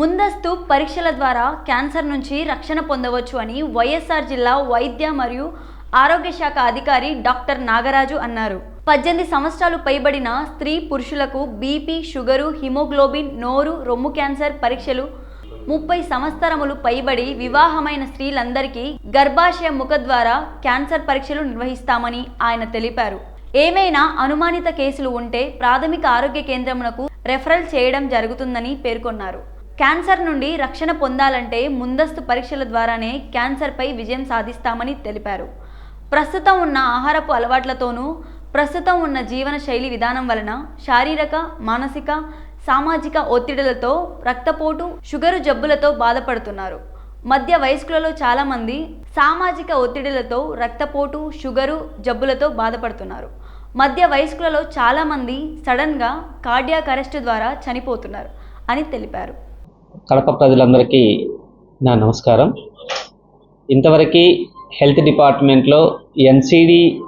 ముందస్తు పరీక్షల ద్వారా క్యాన్సర్ నుంచి రక్షణ పొందవచ్చు అని వైఎస్ఆర్ జిల్లా వైద్య మరియు ఆరోగ్య శాఖ అధికారి డాక్టర్ నాగరాజు అన్నారు. పద్దెనిమిది సంవత్సరాలు పైబడిన స్త్రీ పురుషులకు బీపీ షుగరు హిమోగ్లోబిన్ నోరు రొమ్ము క్యాన్సర్ పరీక్షలు ముప్పై సంవత్సరములు పైబడి వివాహమైన స్త్రీలందరికీ గర్భాశయ ముఖ ద్వారా క్యాన్సర్ పరీక్షలు నిర్వహిస్తామని ఆయన తెలిపారు. ఏమైనా అనుమానిత కేసులు ఉంటే ప్రాథమిక ఆరోగ్య కేంద్రమునకు రెఫరల్ చేయడం జరుగుతుందని పేర్కొన్నారు. క్యాన్సర్ నుండి రక్షణ పొందాలంటే ముందస్తు పరీక్షల ద్వారానే క్యాన్సర్పై విజయం సాధిస్తామని తెలిపారు. ప్రస్తుతం ఉన్న ఆహారపు అలవాట్లతోనూ ప్రస్తుతం ఉన్న జీవన శైలి విధానం వలన శారీరక మానసిక సామాజిక ఒత్తిడులతో రక్తపోటు షుగరు జబ్బులతో బాధపడుతున్నారు. మధ్య వయస్కులలో చాలామంది సామాజిక ఒత్తిడులతో రక్తపోటు షుగరు జబ్బులతో బాధపడుతున్నారు. మధ్య వయస్కులలో చాలామంది సడన్గా కార్డియాక్ అరెస్ట్ ద్వారా చనిపోతున్నారు అని తెలిపారు. కడప ప్రజలందరికీ నా నమస్కారం. ఇంతవరకు హెల్త్ డిపార్ట్మెంట్లో NCD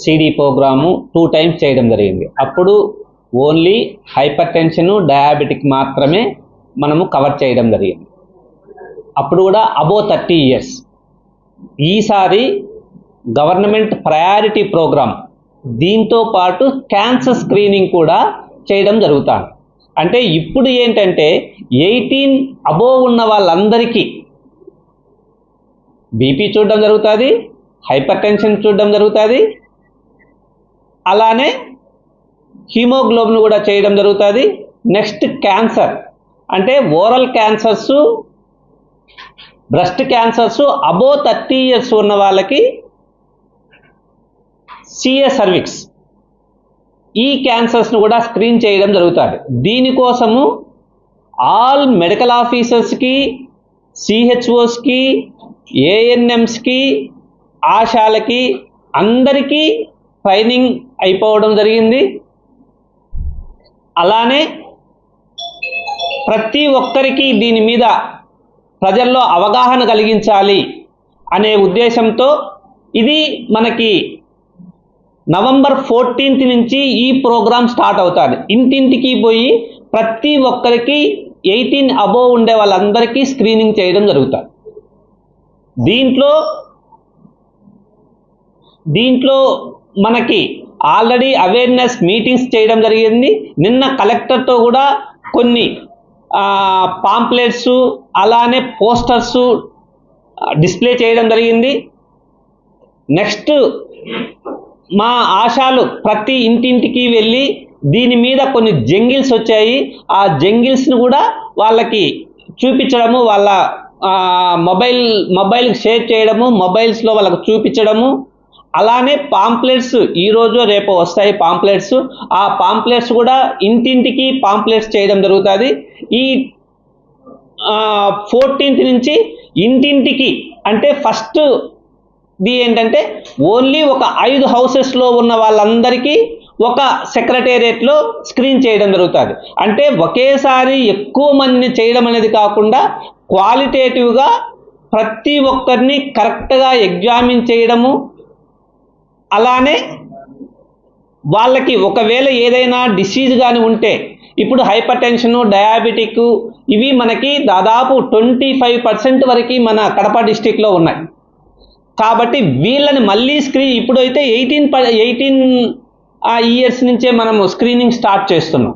CD programme two times చేయడం జరిగింది. అప్పుడు ఓన్లీ హైపర్ టెన్షన్ డయాబెటిక్ మాత్రమే మనము కవర్ చేయడం జరిగింది. అప్పుడు కూడా అబో థర్టీ ఇయర్స్. ఈసారి గవర్నమెంట్ ప్రయారిటీ ప్రోగ్రామ్ దీంతో పాటు క్యాన్సర్ స్క్రీనింగ్ కూడా చేయడం జరుగుతుంది. అంటే ఇప్పుడు ఏంటంటే ఎయిటీన్ అబోవ్ ఉన్న వాళ్ళందరికీ బీపీ చూడడం జరుగుతుంది హైపర్ టెన్షన్ చూడడం జరుగుతుంది అలానే హీమోగ్లోబిన్ కూడా చేయడం జరుగుతుంది. నెక్స్ట్ క్యాన్సర్ అంటే oral cancers breast cancers above thirty years ఉన్న వాళ్ళకి సిఏ సర్విక్స్. ఈ క్యాన్సర్స్ను కూడా స్క్రీన్ చేయడం జరుగుతుంది. దీనికోసము ఆల్ మెడికల్ ఆఫీసర్స్కి సిహెచ్ఓస్కి ఏఎన్ఎంస్కి ఆశాలకి అందరికీ ట్రైనింగ్ అయిపోవడం జరిగింది. అలానే ప్రతి ఒక్కరికి దీని మీద ప్రజల్లో అవగాహన కలిగించాలి అనే ఉద్దేశంతో ఇది మనకి నవంబర్ ఫోర్టీన్త్ నుంచి ఈ ప్రోగ్రామ్ స్టార్ట్ అవుతుంది. ఇంటింటికి పోయి ప్రతి ఒక్కరికి ఎయిటీన్ అబోవ్ ఉండే వాళ్ళందరికీ స్క్రీనింగ్ చేయడం జరుగుతుంది. దీంట్లో దీంట్లో మనకి ఆల్రెడీ అవేర్నెస్ మీటింగ్స్ చేయడం జరిగింది. నిన్న కలెక్టర్తో కూడా కొన్ని పాంప్లెట్స్ అలానే పోస్టర్స్ డిస్ప్లే చేయడం జరిగింది. నెక్స్ట్ మా ఆశాలు ప్రతి ఇంటింటికి వెళ్ళి దీని మీద కొన్ని జంగిల్స్ వచ్చాయి. ఆ జంగిల్స్ను కూడా వాళ్ళకి చూపించడము వాళ్ళ మొబైల్ మొబైల్ షేర్ చేయడము మొబైల్స్లో వాళ్ళకు చూపించడము. అలానే పాంప్లెట్స్ ఈరోజు రేపు వస్తాయి పాంప్లెట్స్. ఆ పాంప్లెట్స్ కూడా ఇంటింటికి పాంప్లెట్స్ చేయడం జరుగుతుంది. ఈ ఫోర్టీన్త్ నుంచి ఇంటింటికి అంటే ఫస్ట్ ఇది ఏంటంటే ఓన్లీ ఒక ఐదు హౌసెస్లో ఉన్న వాళ్ళందరికీ ఒక సెక్రటేరియట్లో స్క్రీన్ చేయడం జరుగుతుంది. అంటే ఒకేసారి ఎక్కువ మందిని చేయడం అనేది కాకుండా క్వాలిటేటివ్గా ప్రతి ఒక్కరిని కరెక్ట్గా ఎగ్జామిన్ చేయడము అలానే వాళ్ళకి ఒకవేళ ఏదైనా డిసీజ్ కానీ ఉంటే ఇప్పుడు హైపర్ టెన్షన్ డయాబెటిక్ ఇవి మనకి దాదాపు ట్వంటీ ఫైవ్ పర్సెంట్ వరకు మన కడప డిస్టిక్లో ఉన్నాయి. కాబట్టి వీళ్ళని మళ్ళీ స్క్రీన్ ఇప్పుడైతే ఎయిటీన్ ఎయిటీన్ ఇయర్స్ నుంచే మనము స్క్రీనింగ్ స్టార్ట్ చేస్తున్నాం.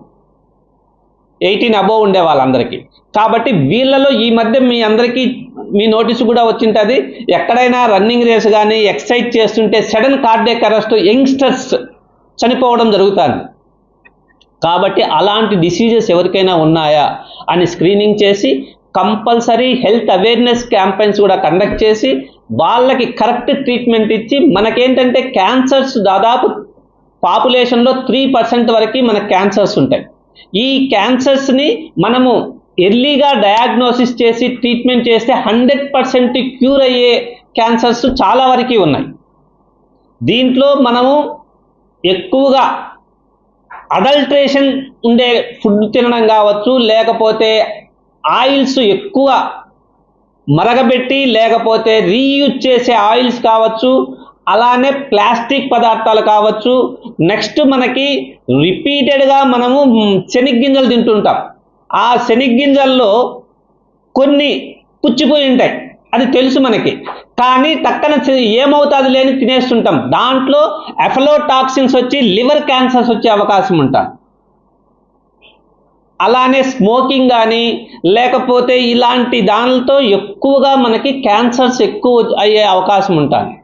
ఎయిటీన్ అబోవ్ ఉండే వాళ్ళందరికీ. కాబట్టి వీళ్ళలో ఈ మధ్య మీ అందరికీ మీ నోటీసు కూడా వచ్చింటుంది. ఎక్కడైనా రన్నింగ్ రేస్ కానీ ఎక్సర్సైజ్ చేస్తుంటే సడన్ కార్డియక్ అరెస్ట్ యంగ్స్టర్స్ చనిపోవడం జరుగుతుంది. కాబట్టి అలాంటి డిసీజెస్ ఎవరికైనా ఉన్నాయా అని స్క్రీనింగ్ చేసి కంపల్సరీ హెల్త్ అవేర్నెస్ క్యాంపెయిన్స్ కూడా కండక్ట్ చేసి వాళ్ళకి కరెక్ట్ ట్రీట్మెంట్ ఇచ్చి మనకేంటంటే క్యాన్సర్స్ దాదాపు పాపులేషన్లో త్రీ పర్సెంట్ వరకు మన క్యాన్సర్స్ ఉంటాయి. ఈ క్యాన్సర్స్ని మనము ఎర్లీగా డయాగ్నోసిస్ చేసి ట్రీట్మెంట్ చేస్తే హండ్రెడ్ పర్సెంట్ క్యూర్ అయ్యే క్యాన్సర్స్ చాలా వరకు ఉన్నాయి. దీంట్లో మనము ఎక్కువగా అడల్ట్రేషన్ ఉండే ఫుడ్ తినడం కావచ్చు లేకపోతే ఆయిల్స్ ఎక్కువ మరగబెట్టి లేకపోతే రీయూజ్ చేసే ఆయిల్స్ కావచ్చు అలానే ప్లాస్టిక్ పదార్థాలు కావచ్చు నెక్స్ట్ మనకి రిపీటెడ్గా మనము మ్, శనగ్గింజలు తింటుంటాం. ఆ శనగ్గింజల్లో కొన్ని పుచ్చిపోయి ఉంటాయి. అది తెలుసు మనకి. కానీ టక్కన ఏమవుతుంది లేని తినేస్తుంటాం. దాంట్లో ఎఫలోటాక్సిన్స్ వచ్చి లివర్ క్యాన్సర్స్ వచ్చే అవకాశం ఉంటాం. అలానే స్మోకింగ్ కానీ లేకపోతే ఇలాంటి దానితో ఎక్కువగా మనకి క్యాన్సర్స్ ఎక్కువ అయ్యే అవకాశం ఉంటుంది